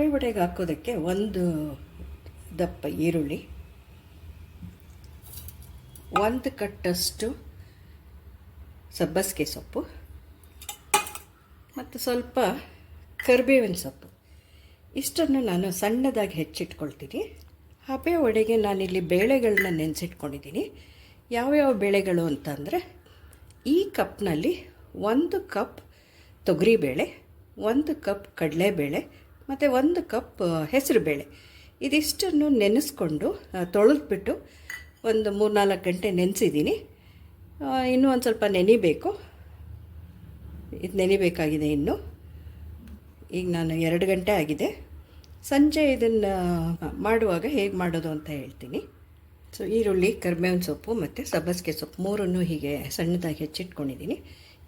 ಹಬೆ ವಡೆಗೆ ಹಾಕೋದಕ್ಕೆ ಒಂದು ದಪ್ಪ ಈರುಳ್ಳಿ, ಒಂದು ಕಟ್ಟಷ್ಟು ಸಬ್ಬಸಿಗೆ ಸೊಪ್ಪು, ಮತ್ತು ಸ್ವಲ್ಪ ಕರಿಬೇವಿನ ಸೊಪ್ಪು. ಇಷ್ಟನ್ನು ನಾನು ಸಣ್ಣದಾಗಿ ಹೆಚ್ಚಿಟ್ಕೊಳ್ತೀನಿ. ಹಬೆ ಒಡೆಗೆ ನಾನಿಲ್ಲಿ ಬೇಳೆಗಳನ್ನ ನೆನೆಸಿಟ್ಕೊಂಡಿದ್ದೀನಿ. ಯಾವ್ಯಾವ ಬೇಳೆಗಳು ಅಂತಂದರೆ ಈ ಕಪ್ನಲ್ಲಿ ಒಂದು ಕಪ್ ತೊಗರಿಬೇಳೆ, ಒಂದು ಕಪ್ ಕಡಲೆಬೇಳೆ ಮತ್ತು ಒಂದು ಕಪ್ ಹೆಸರುಬೇಳೆ. ಇದಿಷ್ಟನ್ನು ನೆನೆಸ್ಕೊಂಡು ತೊಳೆದ್ಬಿಟ್ಟು ಒಂದು ಮೂರ್ನಾಲ್ಕು ಗಂಟೆ ನೆನೆಸಿದ್ದೀನಿ. ಇನ್ನೂ ಒಂದು ಸ್ವಲ್ಪ ನೆನಿಬೇಕು. ಇದು ನೆನಿಬೇಕಾಗಿದೆ ಇನ್ನು. ಈಗ ನಾನು ಎರಡು ಗಂಟೆ ಆಗಿದೆ. ಸಂಜೆ ಇದನ್ನು ಮಾಡುವಾಗ ಹೇಗೆ ಮಾಡೋದು ಅಂತ ಹೇಳ್ತೀನಿ. ಸೊ, ಈರುಳ್ಳಿ, ಕರ್ಬೇವಿನ ಸೊಪ್ಪು ಮತ್ತು ಸಬ್ಬಸಿಗೆ ಸೊಪ್ಪು ಮೂರನ್ನು ಹೀಗೆ ಸಣ್ಣದಾಗಿ ಹೆಚ್ಚಿಟ್ಕೊಂಡಿದ್ದೀನಿ.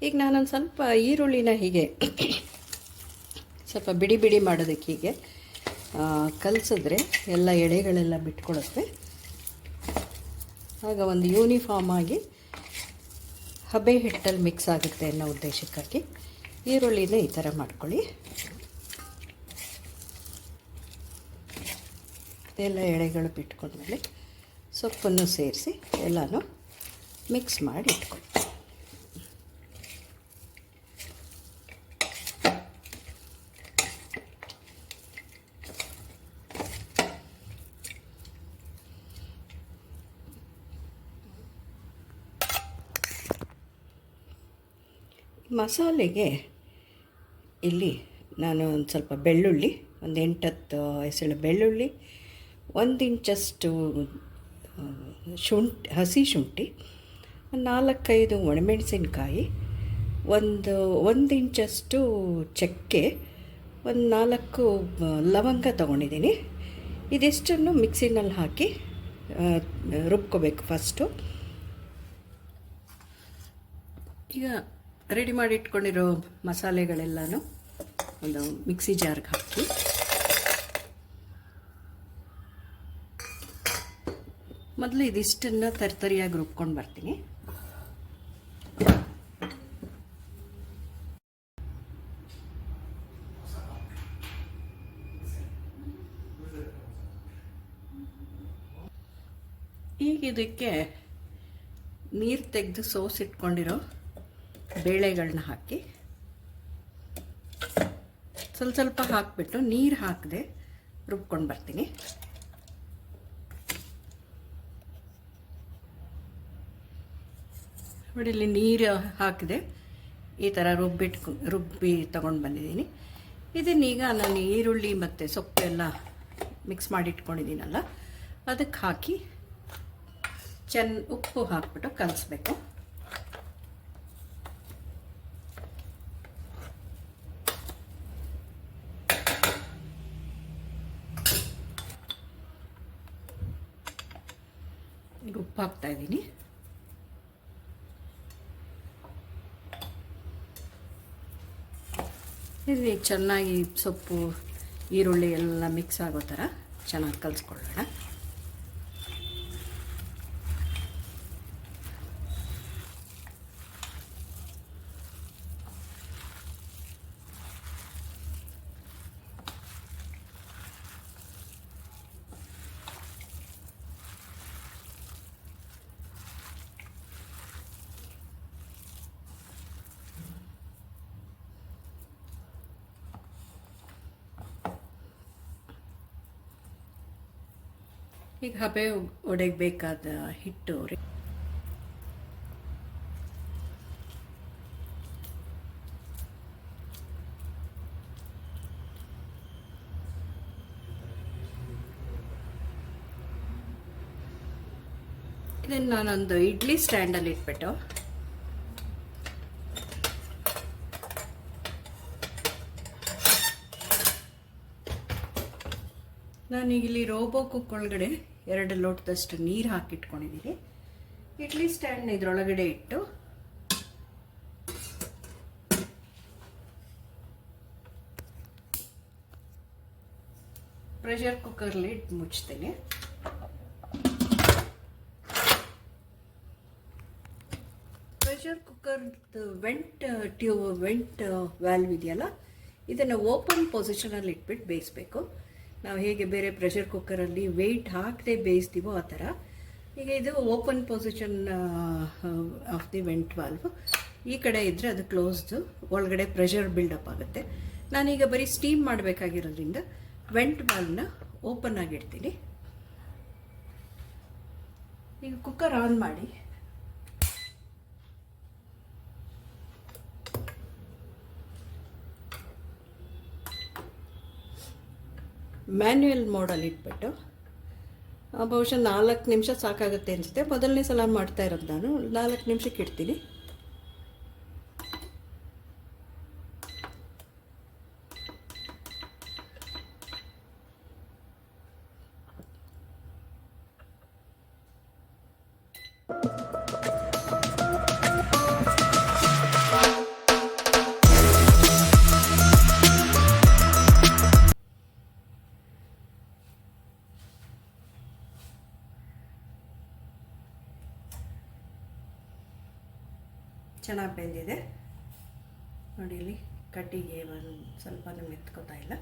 ಈಗ ನಾನೊಂದು ಸ್ವಲ್ಪ ಈರುಳ್ಳಿನ ಹೀಗೆ ಸ್ವಲ್ಪ ಬಿಡಿ ಬಿಡಿ ಮಾಡೋದಕ್ಕೆ ಹೀಗೆ ಕಲಸಿದ್ರೆ ಎಲ್ಲ ಎಳೆಗಳೆಲ್ಲ ಬಿಟ್ಕೊಳುತ್ತೆ ಆಗ ಒಂದು ಯೂನಿಫಾರ್ಮ್ ಆಗಿ ಹಬೆ ಹಿಟ್ಟಲ್ಲಿ ಮಿಕ್ಸ್ ಆಗುತ್ತೆ ಅನ್ನೋ ಉದ್ದೇಶಕ್ಕಾಗಿ ಈರುಳ್ಳಿನ ಈ ಥರ ಮಾಡ್ಕೊಳ್ಳಿ. ಎಲ್ಲ ಎಳೆಗಳು ಬಿಟ್ಕೊಂಡ್ಮೇಲೆ ಸೊಪ್ಪನ್ನು ಸೇರಿಸಿ ಎಲ್ಲನೂ ಮಿಕ್ಸ್ ಮಾಡಿ ಇಟ್ಕೊಳ್ಳಿ. ಮಸಾಲೆಗೆ ಇಲ್ಲಿ ನಾನು ಒಂದು ಸ್ವಲ್ಪ ಬೆಳ್ಳುಳ್ಳಿ, ಒಂದು ಎಂಟತ್ತು ಎಸಳು ಬೆಳ್ಳುಳ್ಳಿ, ಒಂದು ಇಂಚಷ್ಟು ಶುಂಠಿ, ಹಸಿ ಶುಂಠಿ ನಾಲ್ಕೈದು ಒಣಮೆಣಸಿನ್ಕಾಯಿ, ಒಂದು ಒಂದು ಇಂಚಷ್ಟು ಚಕ್ಕೆ, ಒಂದು ನಾಲ್ಕು ಲವಂಗ ತೊಗೊಂಡಿದ್ದೀನಿ. ಇದಿಷ್ಟನ್ನು ಮಿಕ್ಸಿನಲ್ಲಿ ಹಾಕಿ ರುಬ್ಕೋಬೇಕು ಫಸ್ಟು. ಈಗ ರೆಡಿ ಮಾಡಿ ಇಟ್ಕೊಂಡಿರೋ ಮಸಾಲೆಗಳೆಲ್ಲನೂ ಒಂದು ಮಿಕ್ಸಿ ಜಾರ್ಗೆ ಹಾಕಿ. ಮೊದಲು ಇದಿಷ್ಟನ್ನು ತರ್ತರಿಯಾಗಿ ರುಬ್ಕೊಂಡು ಬರ್ತೀನಿ. ಈಗ ಇದಕ್ಕೆ ನೀರು ತೆಗೆದು ಸೋಸಿಟ್ಕೊಂಡಿರೋ ಬೇಳೆಗಳನ್ನ ಹಾಕಿ ಸ್ವಲ್ಪ ಸ್ವಲ್ಪ ಹಾಕಿಬಿಟ್ಟು ನೀರು ಹಾಕದೆ ರುಬ್ಕೊಂಡು ಬರ್ತೀನಿ. ನೋಡಿ ಇಲ್ಲಿ ನೀರು ಹಾಕಿದೆ ಈ ಥರ ರುಬ್ಬಿಟ್ಟು ರುಬ್ಬಿ ತಗೊಂಡು ಬಂದಿದ್ದೀನಿ. ಇದನ್ನೀಗ ನಾನು ಈರುಳ್ಳಿ ಮತ್ತು ಸೊಪ್ಪೆಲ್ಲ ಮಿಕ್ಸ್ ಮಾಡಿ ಇಟ್ಕೊಂಡಿದ್ದೀನಲ್ಲ ಅದಕ್ಕೆ ಹಾಕಿ ಚೆನ್ನ ಉಪ್ಪು ಹಾಕ್ಬಿಟ್ಟು ಕಲಿಸ್ಬೇಕು. ಉಪ್ಪು ಹಾಕ್ತಾ ಇದ್ದೀನಿ. ಇದು ಚೆನ್ನಾಗಿ ಸೊಪ್ಪು ಈರುಳ್ಳಿ ಎಲ್ಲ ಮಿಕ್ಸ್ ಆಗೋ ಥರ ಚೆನ್ನಾಗಿ ಕಲಿಸ್ಕೊಳ್ಳೋಣ. ಈಗ ಹಬೆ ಒಡೆಗೆ ಬೇಕಾದ ಹಿಟ್ಟು ಇದನ್ನು ನಾನೊಂದು ಇಡ್ಲಿ ಸ್ಟ್ಯಾಂಡಲ್ಲಿ ಇಟ್ಬಿಟ್ಟು. ನಾನೀಗ ಇಲ್ಲಿ ರೋಬೋ ಕುಕ್ ಒಳಗಡೆ ಎರಡು ಲೋಟದಷ್ಟು ನೀರು ಹಾಕಿಟ್ಕೊಂಡಿದ್ದೀನಿ ಇಡ್ಲಿ ಸ್ಟ್ಯಾಂಡ್ ಇದರೊಳಗಡೆ ಇಟ್ಟು ಪ್ರೆಷರ್ ಕುಕ್ಕರ್ಲಿ ಇಟ್ಟು ಮುಚ್ತೇನೆ. ಪ್ರೆಷರ್ ಕುಕ್ಕರ್ದು ವೆಂಟ್, ಟ್ಯೂ ವೆಂಟ್ ವ್ಯಾಲ್ವ್ ಇದೆಯಲ್ಲ? ಇದನ್ನು ಓಪನ್ ಪೊಸಿಷನಲ್ಲಿ ಇಟ್ಬಿಟ್ಟು ಬೇಯಿಸ್ಬೇಕು. ನಾವು ಹೇಗೆ ಬೇರೆ ಪ್ರೆಷರ್ ಕುಕ್ಕರಲ್ಲಿ ವೆಯ್ಟ್ ಹಾಕದೆ ಬೇಯಿಸ್ತೀವೋ ಆ ಥರ. ಈಗ ಇದು open position of the vent valve ಈ ಕಡೆ ಇದ್ದರೆ ಅದು ಕ್ಲೋಸ್ದು ಒಳಗಡೆ ಪ್ರೆಷರ್ ಬಿಲ್ಡಪ್ ಆಗುತ್ತೆ. ನಾನೀಗ ಬರೀ ಸ್ಟೀಮ್ ಮಾಡಬೇಕಾಗಿರೋದ್ರಿಂದ ವೆಂಟ್ ವಾಲ್ವ್ನ ಓಪನ್ ಆಗಿಡ್ತೀನಿ. ಈಗ ಕುಕ್ಕರ್ ಆನ್ ಮಾಡಿ. ಮ್ಯಾನ್ಯುಯಲ್ ಮೋಡಲ್ಲಿ ಇಟ್ಬಿಟ್ಟು, ಬಹುಶಃ ನಾಲ್ಕು ನಿಮಿಷ ಸಾಕಾಗುತ್ತೆ ಅನಿಸುತ್ತೆ. ಮೊದಲನೇ ಸಲ ಮಾಡ್ತಾ ಇರೋದು ನಾನು. ನಾಲ್ಕು ನಿಮಿಷಕ್ಕೆ ಇಡ್ತೀನಿ. ಚೆನ್ನಾಗಿ ಬೆಂದಿದೆ. ನೋಡಿ ಇಲ್ಲಿ ಕಟ್ಟಿಗೆ ಒಂದು ಸ್ವಲ್ಪ ಮೆತ್ಕೋತಾ ಇಲ್ಲ.